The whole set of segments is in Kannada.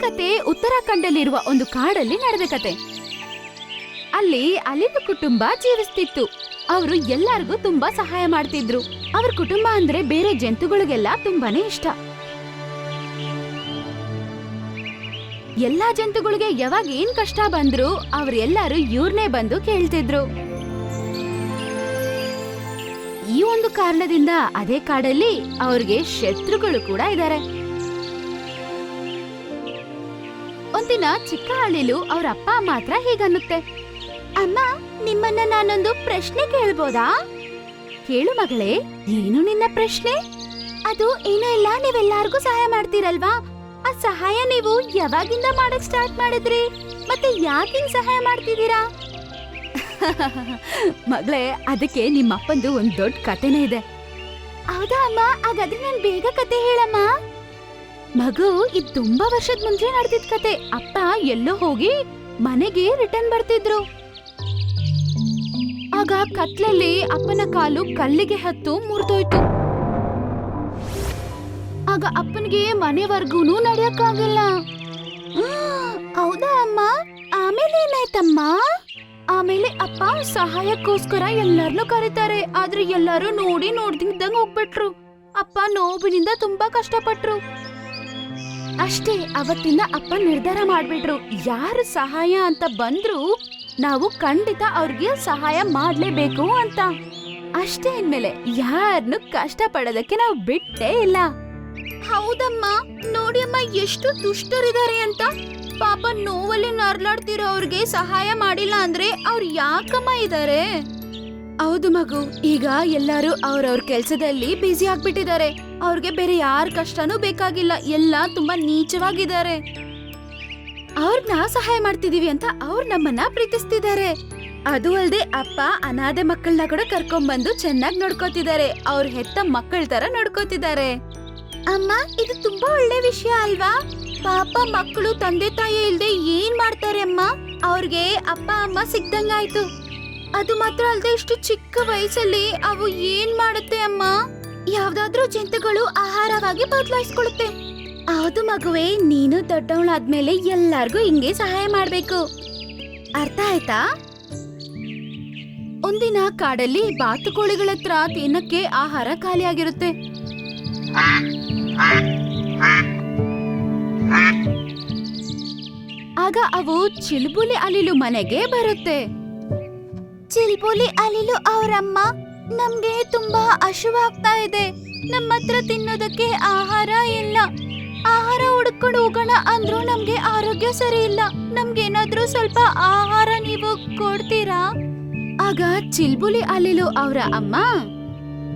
ಕತೆ ಉತ್ತರಾಖಂಡಲ್ಲಿರುವ ಒಂದು ಕಾಡಲ್ಲಿ ನಡೆದ ಕತೆ ಅಲ್ಲಿ ಅಲಿವು ಕುಟುಂಬ ಜೀವಿಸ್ತಿತ್ತು. ಅವರು ಎಲ್ಲರಿಗೂ ತುಂಬಾ ಸಹಾಯ ಮಾಡ್ತಿದ್ರು. ಅವ್ರ ಕುಟುಂಬ ಅಂದ್ರೆ ಬೇರೆ ಜಂತುಗಳಿಗೆಲ್ಲ ತುಂಬಾನೇ ಇಷ್ಟ. ಎಲ್ಲಾ ಜಂತುಗಳಿಗೆ ಯಾವಾಗ ಏನ್ ಕಷ್ಟ ಬಂದ್ರು ಅವ್ರೆಲ್ಲರೂ ಇವ್ರನ್ನೇ ಬಂದು ಕೇಳ್ತಿದ್ರು. ಈ ಒಂದು ಕಾರಣದಿಂದ ಅದೇ ಕಾಡಲ್ಲಿ ಅವ್ರಿಗೆ ಶತ್ರುಗಳು ಕೂಡ ಇದ್ದಾರೆ ಒಂದಿನ ಚಿಕ್ಕ ಹಳ್ಳಿಲು ಅವ್ರ ಅಪ್ಪ ಮಾತ್ರ ಹೀಗನ್ನುತ್ತೆ. ಅಮ್ಮ, ನಿಮ್ಮನ್ನ ನಾನೊಂದು ಪ್ರಶ್ನೆ ಕೇಳ್ಬೋದಾ? ಕೇಳು ಮಗಳೇ, ಏನು ನಿನ್ನ ಪ್ರಶ್ನೆ? ಅದು ಏನೂ ಇಲ್ಲ, ನೀವೆಲ್ಲಾರ್ಗೂ ಸಹಾಯ ಮಾಡ್ತೀರಲ್ವಾ? ಆ ಸಹಾಯ ನೀವು ಯಾವಾಗಿಂದ ಮಾಡಕ್ ಸ್ಟಾರ್ಟ್ ಮಾಡಿದ್ರಿ? ಮತ್ತೆ ಯಾಕಿಂಗ್ ಸಹಾಯ ಮಾಡ್ತಿದ್ದೀರಾ? ಮಗಳೇ, ಅದಕ್ಕೆ ನಿಮ್ಮಪ್ಪಂದು ಒಂದು ದೊಡ್ಡ ಕತೆನೇ ಇದೆ. ಹೌದಾ ಅಮ್ಮ, ಹಾಗಾದ್ರೆ ನಾನು ಬೇಗ ಕತೆ ಹೇಳಮ್ಮ. ಮಗು ಇದು ತುಂಬಾ ವರ್ಷದ ಮುಂಚೆ ನಡೆದಿದ್ ಕತೆ. ಅಪ್ಪ ಎಲ್ಲೋ ಹೋಗಿ ಮನೆಗೆ ರಿಟರ್ನ್ ಬರ್ತಿದ್ರು. ಆಗ ಕತ್ಲಲ್ಲಿ ಅಪ್ಪನ ಕಾಲು ಕಲ್ಲಿಗೆ ಹತ್ತು ಮುರಿದೋಯ್ತು. ಆಗ ಅಪ್ಪನಿಗೆ ಮನೆವರ್ಗೂನು ನಡೆಯಕ್ಕಾಗಲ್ಲ. ಹೌದಾ ಅಮ್ಮ? ಆಮೇಲೆ ಏನಾಯ್ತಮ್ಮ? ಆಮೇಲೆ ಅಪ್ಪ ಸಹಾಯಕ್ಕೋಸ್ಕರ ಎಲ್ಲರನ್ನೂ ಕರೀತಾರೆ. ಆದ್ರೆ ಎಲ್ಲರೂ ನೋಡಿ ನೋಡ್ದಿದ್ದಂಗ್ ಹೋಗ್ಬಿಟ್ರು. ಅಪ್ಪ ನೋವಿನಿಂದ ತುಂಬಾ ಕಷ್ಟಪಟ್ರು. ಅಷ್ಟೇ ಅವತ್ತಿನ ಅಪ್ಪ ನಿರ್ಧಾರ ಮಾಡ್ಬಿಟ್ರು. ಯಾರು ಸಹಾಯ ಅಂತ ಬಂದ್ರು ನಾವು ಖಂಡಿತ ಅವ್ರಿಗೆ ಸಹಾಯ ಮಾಡ್ಲೇಬೇಕು ಅಂತ. ಅಷ್ಟೇ ಅಂದ್ಮೇಲೆ ಯಾರನ್ನು ಕಷ್ಟ ಪಡೋದಕ್ಕೆ ನಾವು ಬಿಟ್ಟೇ ಇಲ್ಲ. ಹೌದಮ್ಮ ನೋಡಿ ಅಮ್ಮ ಎಷ್ಟು ದುಷ್ಟರಿದ್ದಾರೆ ಅಂತ. ಪಾಪ ನೋವಲ್ಲಿ ನರ್ಲಾಡ್ತಿರೋ ಅವ್ರಿಗೆ ಸಹಾಯ ಮಾಡಿಲ್ಲ ಅಂದ್ರೆ ಅವ್ರು ಯಾಕಮ್ಮ ಇದಾರೆ? ಹೌದು ಮಗು. ಈಗ ಎಲ್ಲರೂ ಅವ್ರವ್ರ ಕೆಲ್ಸದಲ್ಲಿ ಬ್ಯುಸಿ ಆಗ್ಬಿಟ್ಟಿದ್ದಾರೆ. ಅವ್ರಿಗೆ ಬೇರೆ ಯಾರ ಕಷ್ಟನೂ ಬೇಕಾಗಿಲ್ಲ. ಎಲ್ಲ ತುಂಬಾ ನೀಚವಾಗಿದ್ದಾರೆ. ಅವ್ರನ್ನ ಸಹಾಯ ಮಾಡ್ತಿದೀವಿ ಅಂತ ಅವ್ರು ನಮ್ಮನ್ನ ಪ್ರೀತಿಸ್ತಿದ್ದಾರೆ. ಅದು ಅಲ್ದೆ ಅಪ್ಪ, ಅನಾಥೆ ಮಕ್ಕಳನ್ನ ಕೂಡ ಕರ್ಕೊಂಡ್ಬಂದು ಚೆನ್ನಾಗಿ ನೋಡ್ಕೋತಿದ್ದಾರೆ. ಅವ್ರ ಹೆತ್ತ ಮಕ್ಕಳ ತರ ನೋಡ್ಕೋತಿದ್ದಾರೆ. ಅಮ್ಮ, ಇದು ತುಂಬಾ ಒಳ್ಳೆ ವಿಷಯ ಅಲ್ವಾ? ಪಾಪ ಮಕ್ಕಳು ತಂದೆ ತಾಯಿ ಇಲ್ದೆ ಏನ್ ಮಾಡ್ತಾರೆ ಅಮ್ಮ? ಅವ್ರಿಗೆ ಅಪ್ಪ, ಅಮ್ಮ ಸಿಗ್ದಂಗಾಯ್ತು ಅದು ಮಾತ್ರ ಅಲ್ಲದೆ ಇಷ್ಟು ಚಿಕ್ಕ ವಯಸ್ಸಲ್ಲಿ ಅವು ಏನ್ ಮಾಡುತ್ತೆ ಅಮ್ಮ? ಯಾವ್ದಾದ್ರೂ ಜಂತುಗಳು ಆಹಾರವಾಗಿ ಬದಲಾಯಿಸ್ಕೊಳ್ಳುತ್ತೆ. ಹೌದು ಮಗುವೆ, ನೀನು ದೊಡ್ಡವಳಾದ್ಮೇಲೆ ಎಲ್ಲಾರ್ಗೂ ಹಿಂಗೆ ಸಹಾಯ ಮಾಡ್ಬೇಕು. ಅರ್ಥ ಆಯ್ತಾ? ಒಂದಿನ ಕಾಡಲ್ಲಿ ಬಾತುಕೋಳಿಗಳ ಹತ್ರ ತಿನ್ನಕ್ಕೆ ಆಹಾರ ಖಾಲಿಯಾಗಿರುತ್ತೆ. ಆಗ ಅವು ಚಿಲ್ಬುಲಿ ಅಲಿಲು ಮನೆಗೆ ಬರುತ್ತೆ. ಚಿಲ್ಬುಲಿ ಅಲಿಲು ಅವರಮ್ಮ, ನಮ್ಗೆ ತುಂಬಾ ಹಶುವಾಗ್ತಾ ಇದೆ. ನಮ್ಮ ಹತ್ರ ತಿನ್ನೋದಕ್ಕೆ ಆಹಾರ ಇಲ್ಲ. ಆಹಾರ ಹುಡ್ಕೊಂಡು ಹೋಗೋಣ ಅಂದ್ರೂ ನಮ್ಗೆ ಆರೋಗ್ಯ ಸರಿ ಇಲ್ಲ. ನಮ್ಗೇನಾದ್ರೂ ಸ್ವಲ್ಪ ಆಹಾರ ನೀವು ಕೊಡ್ತೀರಾ? ಆಗ ಚಿಲ್ಬುಲಿ ಅಲಿಲು ಅವರ ಅಮ್ಮ,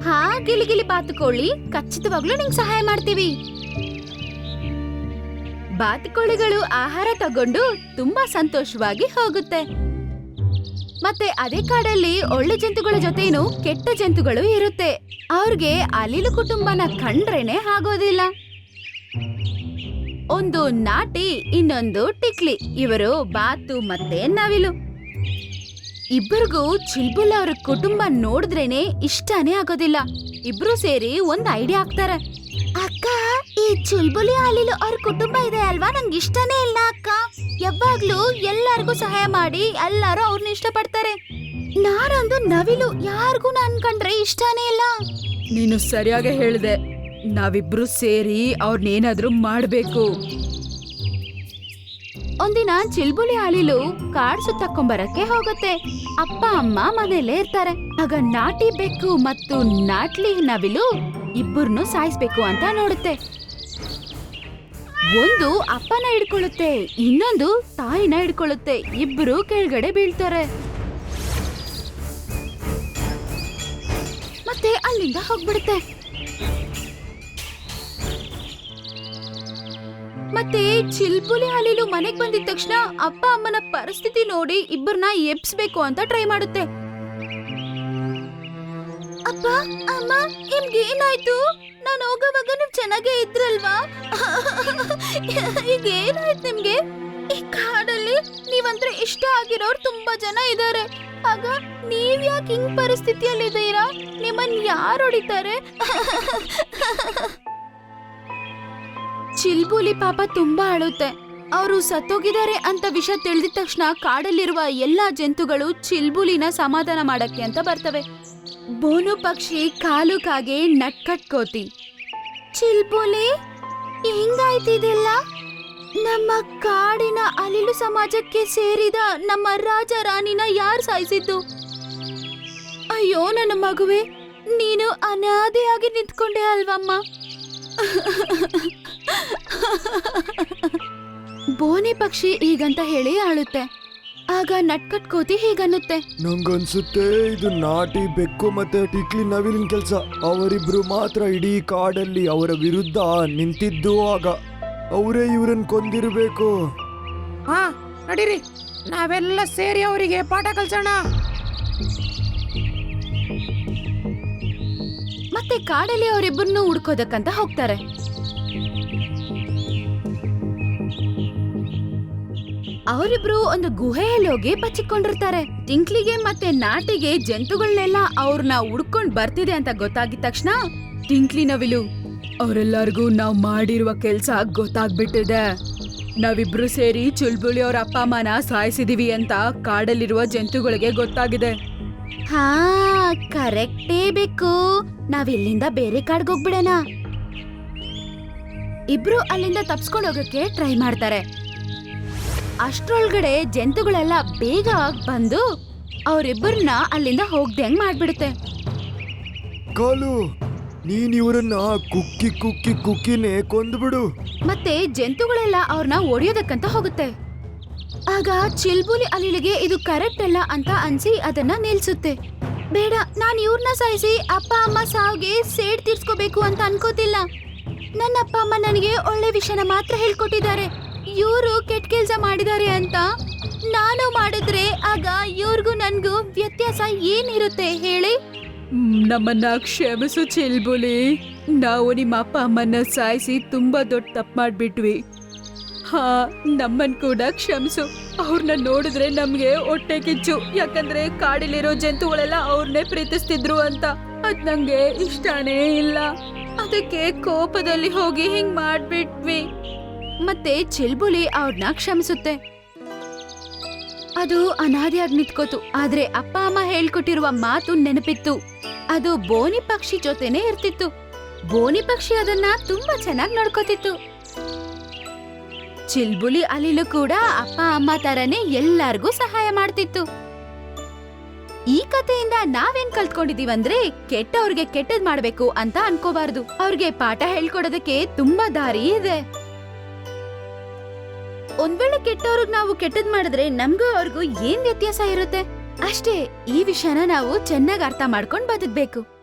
ಹಾ ಗಿಲಿಗಿಲಿ ಬಾತುಕೋಳಿ, ಖಚಿತವಾಗ್ಲೂ ನಿಂಗ್ ಸಹಾಯ ಮಾಡ್ತೀವಿ. ಬಾತುಕೋಳಿಗಳು ಆಹಾರ ತಗೊಂಡು ತುಂಬಾ ಸಂತೋಷವಾಗಿ ಹೋಗುತ್ತೆ. ಮತ್ತೆ ಅದೇ ಕಾಡಲ್ಲಿ ಒಳ್ಳೆ ಜಂತುಗಳ ಜೊತೆನು ಕೆಟ್ಟ ಜಂತುಗಳು ಇರುತ್ತೆ. ಅವ್ರಿಗೆ ಅಲಿಲು ಕುಟುಂಬನ ಕಂಡ್ರೇನೆ ಆಗೋದಿಲ್ಲ. ಒಂದು ನಾಟಿ, ಇನ್ನೊಂದು ಟಿಕ್ಲಿ. ಇವರು ಬಾತು ಮತ್ತೆ ನವಿಲು. ಇಬ್ಬರಿಗೂ ಚಿಲ್ಬುಲ್ ಅವ್ರ ಕುಟುಂಬ ನೋಡಿದ್ರೇನೆ ಇಷ್ಟನೇ ಆಗೋದಿಲ್ಲ. ಇಬ್ರು ಸೇರಿ ಒಂದ್ ಐಡಿಯಾ ಹಾಕ್ತಾರೆ. ಅಕ್ಕ ಚುಲ್ಬುಲಿ ಹಾಲಿಲು ಅವ್ರ ಕುಟುಂಬ ಇದೆ ಅಲ್ವಾ? ನಂಗೆ ಇಷ್ಟನೇ ಇಲ್ಲ ಅಕ್ಕ. ಯಾವಾಗ್ಲೂ ಎಲ್ಲರಿಗೂ ಸಹಾಯ ಮಾಡಿ ಎಲ್ಲರೂ ಅವ್ರನ್ನ ಇಷ್ಟಪಡ್ತಾರೆ. ನಾನೊಂದು ನವಿಲು ಯಾರಿಗೂ ಕಂಡ್ರೆ ಇಷ್ಟನೇ ಇಲ್ಲ. ನೀನು ಸರಿಯಾಗಿ ಹೇಳಿದೆ. ನಾವಿಬ್ರು ಸೇರಿ ಅವ್ರನ್ನೇನಾದ್ರೂ ಮಾಡ್ಬೇಕು. ಒಂದಿನ ಚಿಲ್ಬುಲಿ ಅಳಿಲು ಕಾಡ್ ಸುತ್ತಕೊಂಬರಕ್ಕೆ ಹೋಗುತ್ತೆ. ಅಪ್ಪ ಅಮ್ಮ ಮನೇಲೇ ಇರ್ತಾರೆ. ಆಗ ನಾಟಿ ಬೆಕ್ಕು ಮತ್ತು ನಾಟ್ಲಿ ನವಿಲು ಇಬ್ಬರನ್ನು ಸಾಯಿಸ್ಬೇಕು ಅಂತ ನೋಡುತ್ತೆ. ಒಂದು ಅಪ್ಪನ ಹಿಡ್ಕೊಳ್ಳುತ್ತೆ, ಇನ್ನೊಂದು ತಾಯಿನ ಹಿಡ್ಕೊಳ್ಳುತ್ತೆ, ಇಬ್ರು ಕೆಳಗಡೆ ಬೀಳ್ತಾರೆ. ಮತ್ತೆ ಅಲ್ಲಿಂದ ಹೋಗ್ಬಿಡುತ್ತೆ. ಮತ್ತೆ ಚಿಲ್ಪುಲಿ ಹಲಿಲು ಮನೆಗ್ ಬಂದಿದ ತಕ್ಷಣ ಅಪ್ಪ ಅಮ್ಮನ ಪರಿಸ್ಥಿತಿ ನೋಡಿ ಇಬ್ಬರನ್ನ ಎಬ್ಸ್ಬೇಕು ಅಂತ ಟ್ರೈ ಮಾಡುತ್ತೆ. ಅಪ್ಪ, ಅಮ್ಮ, ನಿಮ್ಗೆ ಏನಾಯ್ತು? ನಾನು ಹೋಗೋವಾಗ ನೀವು ಚೆನ್ನಾಗೇ ಇದ್ರಲ್ವಾ? ಈಗ ಏನಾಯ್ತು ನಿಮ್ಗೆ? ಈ ಕಾಡಲ್ಲಿ ನೀವಂದ್ರೆ ಇಷ್ಟ ಆಗಿರೋರು ತುಂಬಾ ಜನ ಇದ್ದಾರೆ ಆಗ ನೀವ್ ಯಾಕೆ ಹಿಂಗ್ ಪರಿಸ್ಥಿತಿಯಲ್ಲಿ ಪರಿಸ್ಥಿತಿಯಲ್ಲಿದ್ದೀರಾ ನಿಮ್ಮನ್ ಯಾರು ಹೊಡಿತಾರೆ? ಚಿಲ್ಬುಲಿ ಪಾಪ ತುಂಬಾ ಅಳುತ್ತೆ. ಅವರು ಸತ್ತೋಗಿದ್ದಾರೆ ಅಂತ ವಿಷಯ ತಿಳಿದ ತಕ್ಷಣ ಕಾಡಲ್ಲಿರುವ ಎಲ್ಲಾ ಜಂತುಗಳು ಚಿಲ್ಬುಲಿನ ಸಮಾಧಾನ ಮಾಡಕ್ಕೆ ಅಂತ ಬರ್ತವೆ. ಬೋನು ಪಕ್ಷಿ ಕಾಲು ಕಾಗೆ ನಟ್ಕಟ್ಕೋತಿ ಚಿಲ್ಬುಲಿ ಹೆಂಗಾಯ್ತಿದೆಲ್ಲ ನಮ್ಮ ಕಾಡಿನ ಅಲಿಲು ಸಮಾಜಕ್ಕೆ ಸೇರಿದ ನಮ್ಮ ರಾಜ ರಾಣಿನ ಯಾರು ಸಾಯಿಸಿದ್ದು? ಅಯ್ಯೋ ನನ್ನ ಮಗುವೆ, ನೀನು ಅನಾದಿಯಾಗಿ ನಿಂತ್ಕೊಂಡೆ ಅಲ್ವಮ್ಮ. ಬೋನಿ ಪಕ್ಷಿ ಹೀಗಂತ ಹೇಳಿ ಆಳುತ್ತೆ. ಆಗ ನಟ್ಕಟ್ ಕೋತಿ ಹೀಗನ್ನುತ್ತೆ. ನಂಗನ್ಸುತ್ತೆ ಇದು ನಾಟಿ ಬೆಕ್ಕು ಮತ್ತೆ ಟಿಕ್ಲಿ ನವಿಲಿನ ಕೆಲಸ. ಅವರಿಬ್ರು ಮಾತ್ರ ಇಡೀ ಕಾಡಲ್ಲಿ ಅವರ ವಿರುದ್ಧ ನಿಂತಿದ್ದು ಆಗ. ಅವರೇ ಇವರನ್ನ ಕೊಂದಿರಬೇಕು. ಹಾ ನಡೀರಿ. ನಾವೆಲ್ಲ ಸೇರಿ ಅವರಿಗೆ ಪಾಠ ಕಲ್ಸೋಣ. ಮತ್ತೆ ಕಾಡಲ್ಲಿ ಅವರಿಬ್ಬರನ್ನು ಹುಡ್ಕೋದಕ್ಕಂತ ಹೋಗ್ತಾರೆ. ಅವರಿಬ್ರು ಒಂದು ಗುಹೆಯಲ್ಲಿ ಹೋಗಿ ಬಚ್ಚಿಕೊಂಡಿರ್ತಾರೆ. ಟಿಂಕ್ಲಿಗೆ ಮತ್ತೆ ನಾಟಿಗೆ ಜಂತುಗಳನ್ನೆಲ್ಲ ಅವ್ರನ್ನ ಹುಡ್ಕೊಂಡ್ ಬರ್ತಿದೆ ಅಂತ ಗೊತ್ತಾಗಿದ ತಕ್ಷಣ ಟಿಂಕ್ಲಿ ನವಿಲು, ಅವರೆಲ್ಲರಿಗೂ ನಾವು ಮಾಡಿರುವ ಕೆಲಸ ಗೊತ್ತಾಗ್ಬಿಟ್ಟಿದೆ. ನಾವಿಬ್ರು ಸೇರಿ ಚುಲ್ಬುಳಿ ಅವ್ರ ಅಪ್ಪ ಅಮ್ಮನ ಸಾಯಿಸಿದೀವಿ ಅಂತ ಕಾಡಲ್ಲಿರುವ ಜಂತುಗಳಿಗೆ ಗೊತ್ತಾಗಿದೆ. ಹಾ, ಕರೆಕ್ಟೇ ಬೇಕು ನಾವಿಲ್ಲಿಂದ ಬೇರೆ ಕಾಡ್ಗೆ ಹೋಗ್ಬಿಡೋಣ. ಇಬ್ರು ಅಲ್ಲಿಂದ ತಪ್ಸ್ಕೊಂಡು ಹೋಗಕ್ಕೆ ಟ್ರೈ ಮಾಡ್ತಾರೆ. ಅಷ್ಟ್ರೊಳಗಡೆ ಜಂತುಗಳೆಲ್ಲ ಬೇಗ ಬಂದು ಅವರಿಬ್ಬರನ್ನ ಅಲ್ಲಿಂದ ಹೋಗ್ದಂಗ್ ಮಾಡ್ಬಿಡುತ್ತೆ. ಕಾಲು ನೀನ್ ಇವರನ್ನ ಕುಕ್ಕಿ ಕುಕ್ಕಿ ಕುಕ್ಕಿನೇ ಕೊಂದ್ಬಿಡು. ಮತ್ತೆ ಜಂತುಗಳೆಲ್ಲ ಅವ್ರನ್ನ ಒಡೆಯೋದಕ್ಕಂತ ಹೋಗುತ್ತೆ. ಆಗ ಚಿಲ್ಬುಲಿ ಅಲಿಲಿಗೆ ಇದು ಕರೆಕ್ಟ್ ಅಲ್ಲ ಅಂತ ಅನ್ಸಿ ಅದನ್ನ ನಿಲ್ಸುತ್ತೆ. ಬೇಡ ನಾನು ಇವ್ರನ್ನ ಸಾಯಿಸಿ ಅಪ್ಪ ಅಮ್ಮ ಸಾವಿಗೆ ಸೇಡ್ ತೀರ್ಸ್ಕೋಬೇಕು ಅಂತ ಅನ್ಕೋತಿಲ್ಲ. ನನ್ನ ಅಪ್ಪ ಅಮ್ಮ ನನಗೆ ಒಳ್ಳೆ ವಿಷಯನ ಮಾತ್ರ ಹೇಳ್ಕೊಟ್ಟಿದ್ದಾರೆ. ಇವರು ಕೆಟ್ಟ ಕೆಲಸ ಮಾಡಿದ್ದಾರೆ ಅಂತ ನಾನು ಮಾಡಿದ್ರೆ ಆಗ ಇವ್ರಿಗೂ ನನಗೂ ವ್ಯತ್ಯಾಸ ಏನಿರುತ್ತೆ ಹೇಳಿ? ನಮ್ಮನ್ನ ಕ್ಷಮಿಸು ಚಿಲ್ಬುಲಿ. ನಾವು ನಿಮ್ಮ ಅಪ್ಪ ಅಮ್ಮನ್ನ ಸಾಯಿಸಿ ತುಂಬಾ ದೊಡ್ಡ ತಪ್ಪು ಮಾಡ್ಬಿಟ್ವಿ. ಹಾ, ನಮ್ಮನ್ ಕೂಡ ಕ್ಷಮಿಸು. ಅವ್ರನ್ನ ನೋಡಿದ್ರೆ ನಮ್ಗೆ ಹೊಟ್ಟೆ ಕಿಚ್ಚು. ಯಾಕಂದ್ರೆ ಕಾಡಲ್ಲಿರೋ ಜಂತುಗಳೆಲ್ಲ ಅವ್ರನ್ನೇ ಪ್ರೀತಿಸ್ತಿದ್ರು ಅಂತ. ಅದ್ ನಂಗೆ ಇಷ್ಟನೇ ಇಲ್ಲ. ಅದಕ್ಕೆ ಕೋಪದಲ್ಲಿ ಹೋಗಿ ಹಿಂಗ್ ಮಾಡ್ಬಿಟ್ವಿ. ಮತ್ತೆ ಚಿಲ್ಬುಲಿ ಅವ್ರನ್ನ ಕ್ಷಮಿಸುತ್ತೆ. ಅದು ಅನಾದಿಯಾಗಿ ನಿಂತ್ಕೋತು. ಆದ್ರೆ ಅಪ್ಪ ಅಮ್ಮ ಹೇಳ್ಕೊಟ್ಟಿರುವ ಮಾತು ನೆನಪಿತ್ತು. ಅದು ಬೋನಿ ಪಕ್ಷಿ ಜೊತೆನೆ ಇರ್ತಿತ್ತು. ಬೋನಿ ಪಕ್ಷಿ ಅದನ್ನ ತುಂಬಾ ಚೆನ್ನಾಗಿ ನೋಡ್ಕೋತಿತ್ತು. ಚಿಲ್ಬುಲಿ ಅಲಿಲು ಕೂಡ ಅಪ್ಪ ಅಮ್ಮ ತರನೇ ಎಲ್ಲಾರ್ಗೂ ಸಹಾಯ ಮಾಡ್ತಿತ್ತು. ಈ ಕಥೆಯಿಂದ ನಾವೇನ್ ಕಲ್ತ್ಕೊಂಡಿದೀವಂದ್ರೆ ಕೆಟ್ಟವ್ರಿಗೆ ಕೆಟ್ಟದ್ ಮಾಡ್ಬೇಕು ಅಂತ ಅನ್ಕೋಬಾರ್ದು. ಅವ್ರಿಗೆ ಪಾಠ ಹೇಳ್ಕೊಡೋದಕ್ಕೆ ತುಂಬಾ ದಾರಿ ಇದೆ. ಒಂದ್ ವೇಳೆ ಕೆಟ್ಟವ್ರಿಗೆ ನಾವು ಕೆಟ್ಟದ್ ಮಾಡಿದ್ರೆ ನಮ್ಗೂ ಅವ್ರಿಗೂ ಏನ್ ವ್ಯತ್ಯಾಸ ಇರುತ್ತೆ? ಅಷ್ಟೇ, ಈ ವಿಷಯನ ನಾವು ಚೆನ್ನಾಗಿ ಅರ್ಥ ಮಾಡ್ಕೊಂಡು ಬದುಕ್ಬೇಕು.